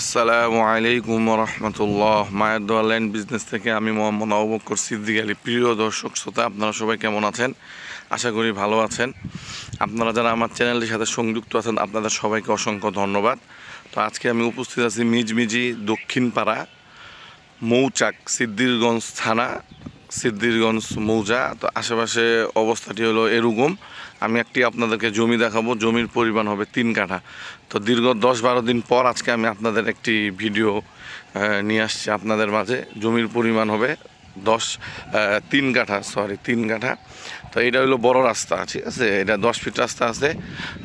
আসসালামু আলাইকুম রহমতুল্লাহ মায়ের দোয়া ল্যান্ড বিজনেস থেকে আমি মোহাম্মদ আবুবকর সিদ্দিক আলী। প্রিয় দর্শক, শ্রোতা, আপনারা সবাই কেমন আছেন? আশা করি ভালো আছেন। আপনারা যারা আমার চ্যানেলের সাথে সংযুক্ত আছেন, আপনাদের সবাইকে অসংখ্য ধন্যবাদ। তো আজকে আমি উপস্থিত আছি মিজমিজি দক্ষিণপাড়া মৌচাক সিদ্দিরগঞ্জ থানা সিদ্দিরগঞ্জ মৌজা। তো আশেপাশে অবস্থাটি হলো এরকম আমি একটি আপনাদেরকে জমি দেখাবো। জমির পরিমাণ হবে তিন কাঠা। তো দীর্ঘ দশ বারো দিন পর আজকে আমি আপনাদের একটি ভিডিও নিয়ে আসছি আপনাদের মাঝে। জমির পরিমাণ হবে দশ তিন কাঠা সরি তিন কাঠা। তো এটা হলো বড় রাস্তা, ঠিক আছে? এটা দশ ফিট রাস্তা আছে।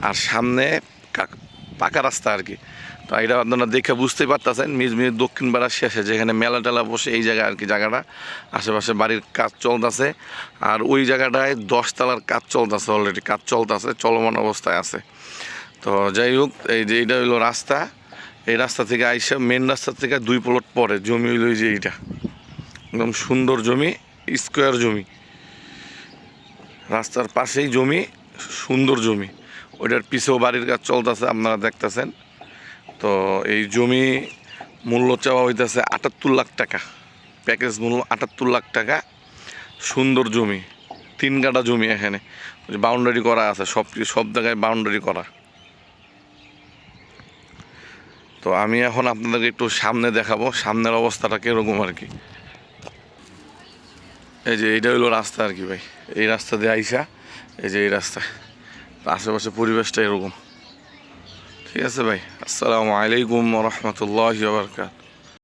আর সামনে পাকা রাস্তা আর কি। তো এটা আপনারা দেখে বুঝতে পারতেছেন মিজ দক্ষিণ পাড়ার শেষে যেখানে মেলা টেলা বসে এই জায়গায় আর কি, জায়গাটা। আশেপাশে বাড়ির কাজ চলতেছে, আর ওই জায়গাটায় দশতলার কাজ চলতেছে অলরেডি কাজ চলতেছে, চলমান অবস্থায় আছে। তো যাই হোক, এই যে এইটা হইল রাস্তা, এই রাস্তা থেকে আইসা মেন রাস্তা থেকে দুই প্লট পরে, জমি হইল যে এইটা। একদম সুন্দর জমি স্কোয়ার জমি। রাস্তার পাশেই জমি, সুন্দর জমি। ওইটার পিছেও বাড়ির কাজ চলতেছে, আপনারা দেখতেছেন। তো এই জমি মূল্য চাওয়া হইতেছে আটাত্তর লাখ টাকা। প্যাকেজ মূল্য আটাত্তর লাখ টাকা। সুন্দর জমি, তিন কাটা জমি এখানে। বাউন্ডারি করা আছে, সব সব জায়গায় বাউন্ডারি করা। তো আমি এখন আপনাদেরকে একটু সামনে দেখাবো, সামনের অবস্থাটা কীরকম আর কি। এই যে এইটা হলো রাস্তা আর কি ভাই। এই রাস্তা দিয়ে আইসা, এই যে এই রাস্তা। আশেপাশে পরিবেশটা এরকম। ঠিক আছে ভাই আসসালামু আলাইকুম রহমতুল্লাহ বারকাত